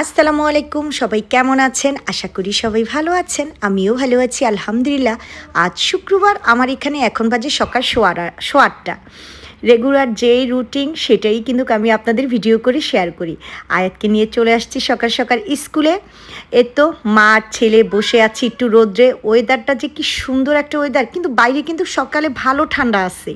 আসসালামু আলাইকুম, সবাই কেমন আছেন? আশা করি সবাই ভালো আছেন, আমিও ভালো আছি, আলহামদুলিল্লাহ। আজ শুক্রবার, আমার এখানে এখন বাজে সকাল সোয়া সোয়া রেগুলার যেই রুটিন, সেটাই কিন্তু আমি আপনাদের ভিডিও করে শেয়ার করি। আয়াতকে নিয়ে চলে আসছি সকাল সকাল স্কুলে। এ তো মা ছেলে বসে আছি একটু রোদ্রে। ওয়েদারটা যে কি সুন্দর একটা ওয়েদার, কিন্তু বাইরে কিন্তু সকালে ভালো ঠান্ডা আছে।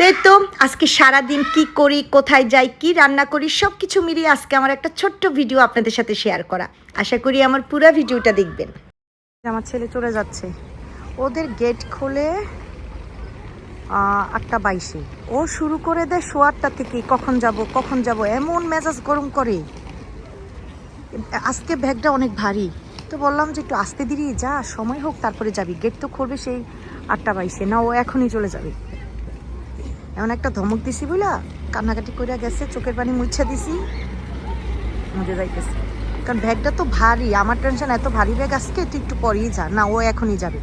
তো এই তো আজকে সারাদিন কি করি, কোথায় যাই, কি রান্না করি সব কিছু মিলিয়ে আজকে আমার একটা ছোট্ট ভিডিও আপনাদের সাথে শেয়ার করা। আশা করি আমার পুরো ভিডিওটা দেখবেন। আমার ছেলে চলে যাচ্ছে। ওদের গেট খোলে আটটা বাইশে। ও শুরু করে দেয় শো আটটা থেকে, কখন যাব কখন যাব, এমন মেজাজ গরম করে। আজকে ব্যাগটা অনেক ভারী। তো বললাম যে একটু আস্তে ধীরে যা, সময় হোক, তারপরে যাবি। গেট তো খুলবে সেই আটটা বাইশে। না, ও এখনই চলে যাবে। এমন একটা ধমক দিছি বুঝলা কান্নাকাটি করে গেছে, চোখের পানি মুছে দিছি। মজে যাইতেছে। কারণ ব্যাগটা তো ভারী, আমার টেনশন এত ভারী ব্যাগ আজকে, তুই একটু পরেই যা। না, ও এখনই যাবে।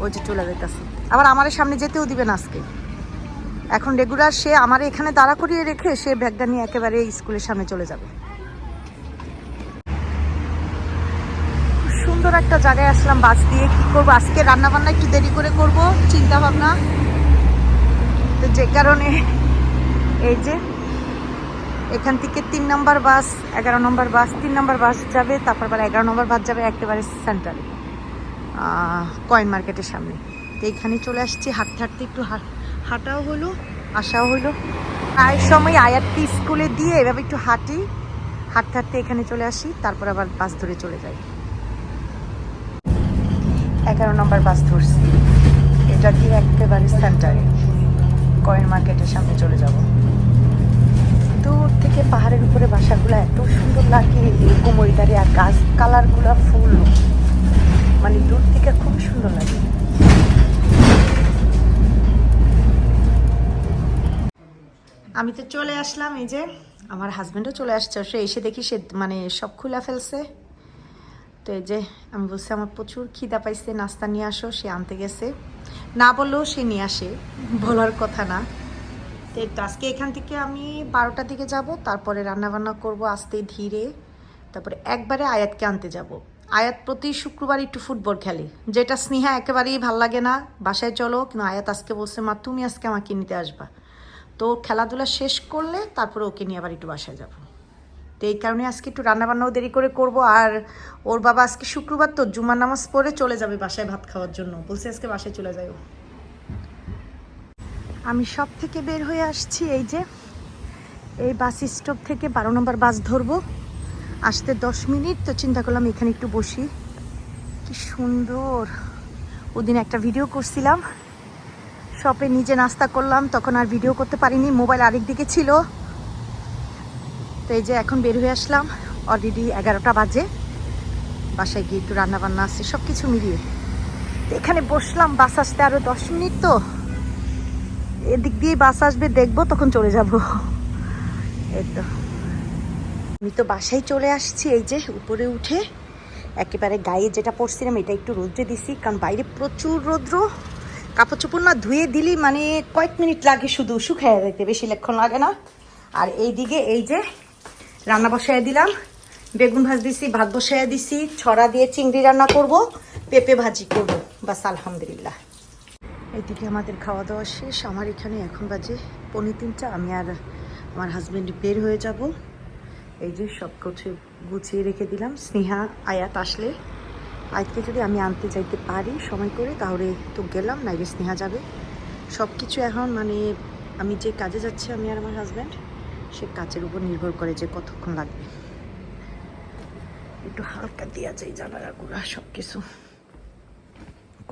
ও যে চলে যাইতেছে। আবার আমার সামনে যেতেও দিবে না আজকে। এখন রেগুলার সে আমার এখানে দাঁড়া করিয়ে রেখে, সে ব্যাগটা নিয়ে একেবারে স্কুলের সামনে চলে যাবে। সুন্দর একটা জায়গায় আসলাম, বাস দিয়ে কি করব? আজকে রান্না বান্না একটু দেরি করে করব, চিন্তা ভাবনা। তো যে কারণে এই যে এখান থেকে তিন নম্বর বাস, এগারো নম্বর বাস, তিন নম্বর বাস যাবে, তারপর আবার এগারো নম্বর বাস যাবে একেবারে সেন্টারে কয়েন মার্কেটের সামনে। তো এখানে চলে আসছি, হাঁটতে হাঁটতে একটু হাঁটাও হলো আসাও হলো। প্রায় সময় আয়াতটি স্কুলে দিয়ে এভাবে একটু হাঁটি, হাঁটতে হাঁটতে এখানে চলে আসি, তারপর আবার বাস ধরে চলে যাই। এগারো নম্বর বাস ধরছি, এটা কি একেবারে সেন্টারে কয়েন মার্কেটের সামনে চলে যাব। দূর থেকে পাহাড়ের উপরে বাসাগুলো এত সুন্দর লাগে ওইদারে আর গাছ কালারগুলো ফুল। মানে দূর থেকে খুব সুন্দর লাগে। আমি তো চলে আসলাম এই যে, আমার হাজব্যান্ডও চলে আসছে। সে এসে দেখি সে মানে সব খুলে ফেলছে। তো এই যে, আমি বলছি, আমার প্রচুর খিদা পাইছে, নাস্তা নিয়ে আসো। সে আনতে গেছে। না বললেও সে নিয়ে আসে, বলার কথা না। তো আজকে এখান থেকে আমি বারোটার দিকে যাব, তারপরে রান্নাবান্না করব আস্তে ধীরে, তারপরে একবারে আয়াতকে আনতে যাব। আয়াত প্রতি শুক্রবার একটু ফুটবল খেলে। যেটা স্নেহা একেবারেই ভালো লাগে না, বাসায় চলো, কিন্তু আয়াত আজকে বলছে, মা, তুমি আজকে আমাকে নিতে আসবা। তো খেলাধুলা শেষ করলে তারপরে ওকে নিয়ে আবার একটু বাসায় যাব। তো এই কারণে আজকে একটু রান্নাবান্নাও দেরি করে করব আর ওর বাবা আজকে শুক্রবার তো জুমার নামাজ পড়ে চলে যাবে বাসায় ভাত খাওয়ার জন্য। বলছে আজকে বাসায় চলে যাই আমি সব থেকে বের হয়ে আসছি এই যে, এই বাস স্টপ থেকে বারো নম্বর বাস ধরবো। আসতে দশ মিনিট, তো চিন্তা করলাম এখানে একটু বসি। কি সুন্দর। ওদিন একটা ভিডিও করছিলাম। শপে নিজে নাস্তা করলাম, তখন আর ভিডিও করতে পারিনি মোবাইল আরেক দিকে ছিল। তো এই যে এখন বের হয়ে আসলাম অলরেডি এগারোটা বাজে। বাসায় গিয়ে একটু রান্না বান্না আছে সব কিছু মিলিয়ে। তো এখানে বসলাম, বাস আসতে আরও দশ মিনিট তো। এদিক দিয়ে বাস আসবে, দেখব, তখন চলে যাব। এই তো। আমি তো বাসায় চলে আসছি, এই যে উপরে উঠে। একেবারে গায়ে যেটা পরছিলাম, এটা একটু রোদ্রে দিছি, কারণ বাইরে প্রচুর রৌদ্র। কাপড় চোপড় না ধুয়ে দিলি মানে কয়েক মিনিট লাগে শুধু, শুকায় যেতে বেশি লক্ষণ লাগে না। আর এইদিকে এই যে রান্না বসায় দিলাম। বেগুন ভাজ দিছি ভাত বসায় দিছি, ছড়া দিয়ে চিংড়ি রান্না করব, পেঁপে ভাজি করব। বাস আলহামদুলিল্লাহ। এইদিকে আমাদের খাওয়া দাওয়া শেষ। আমার এখানে এখন বাজে পৌনে তিনটা। আমি আর আমার হাজব্যান্ড বের হয়ে যাব। এই যে সব কিছু গুছিয়ে রেখে দিলাম। স্নেহা, আয়াত আসলে। আয়াতকে যদি আমি আনতে যাইতে পারি সময় করে, তাহলে তো গেলাম, নাইলে স্নেহা যাবে। সব কিছু এখন মানে আমি যে কাজে যাচ্ছি, আমি আর আমার হাজব্যান্ড সে কাজের উপর নির্ভর করে যে কতক্ষণ লাগবে। একটু হালকা দেওয়া যায় জানালাগুলো সব কিছু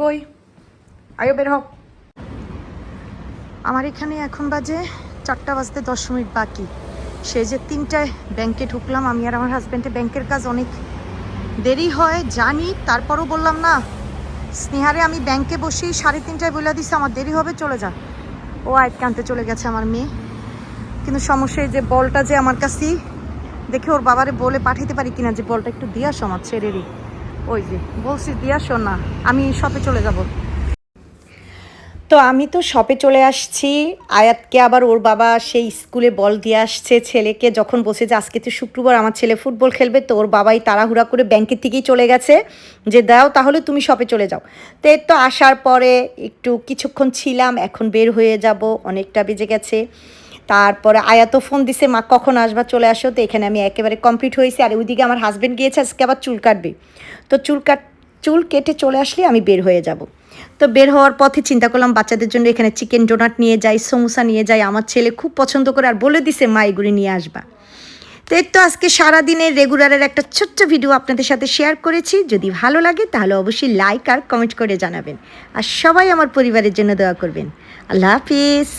কই? আয়ো বের হোক আমার এখানে এখন বাজে চারটা বাজতে দশ মিনিট বাকি। সে যে তিনটায় ব্যাংকে ঢুকলাম, আমি আর আমার হাজব্যান্ডে ব্যাংকের কাজ অনেক দেরি হয়, জানি, তারপরও বললাম না। স্নেহারে আমি ব্যাংকে বসেই সাড়ে তিনটায় বলে দিছি, আমার দেরি হবে, চলে যা। ও আয়কে আনতে চলে গেছে আমার মেয়ে। কিন্তু সমস্যা যে বলটা যে আমার কাছেই দেখে ওর বাবারে বলে পাঠাইতে পারি কিনা যে বলটা একটু দিয়ে আসো আমার ছেড়েরই ওই যে, বলছি দিয়ে আসো না, আমি শপে চলে যাব। তো আমি তো শপে চলে আসছি, আয়াতকে আবার ওর বাবা সেই স্কুলে বল দিয়ে আসছে, ছেলেকে যখন বসে যে আজকে তো শুক্রবার আমার ছেলে ফুটবল খেলবে, তো ওর বাবাই তাড়াহুড়া করে ব্যাংকের থেকেই চলে গেছে, যে দাও তাহলে তুমি শপে চলে যাও। তো এর তো আসার পরে একটু কিছুক্ষণ ছিলাম, এখন বের হয়ে যাব, অনেকটা বেজে গেছে। তারপরে আয়াতো ফোন দিছে, মা, কখন আসবা? চলে আসো তো, এখানে আমি একেবারে কমপ্লিট হয়েছি। আর ওইদিকে আমার হাজব্যান্ড গিয়েছে, আজকে আবার চুল কাটবে। তো চুল কাট, চুল কেটে চলে আসলে আমি বের হয়ে যাব। তো বের হওয়ার পথে চিন্তা করলাম, বাচ্চাদের জন্য এখানে চিকেন ডোনাট নিয়ে যাই, সমোসা নিয়ে যাই। আমার ছেলে খুব পছন্দ করে আর বলে দিছে, মা, এগুলি নিয়ে আসবা। তো এই তো আজকে সারাদিনের রেগুলারের একটা ছোট্ট ভিডিও আপনাদের সাথে শেয়ার করেছি। যদি ভালো লাগে, তাহলে অবশ্যই লাইক আর কমেন্ট করে জানাবেন। আর সবাই আমার পরিবারের জন্য দোয়া করবেন। আল্লাহ হাফিজ।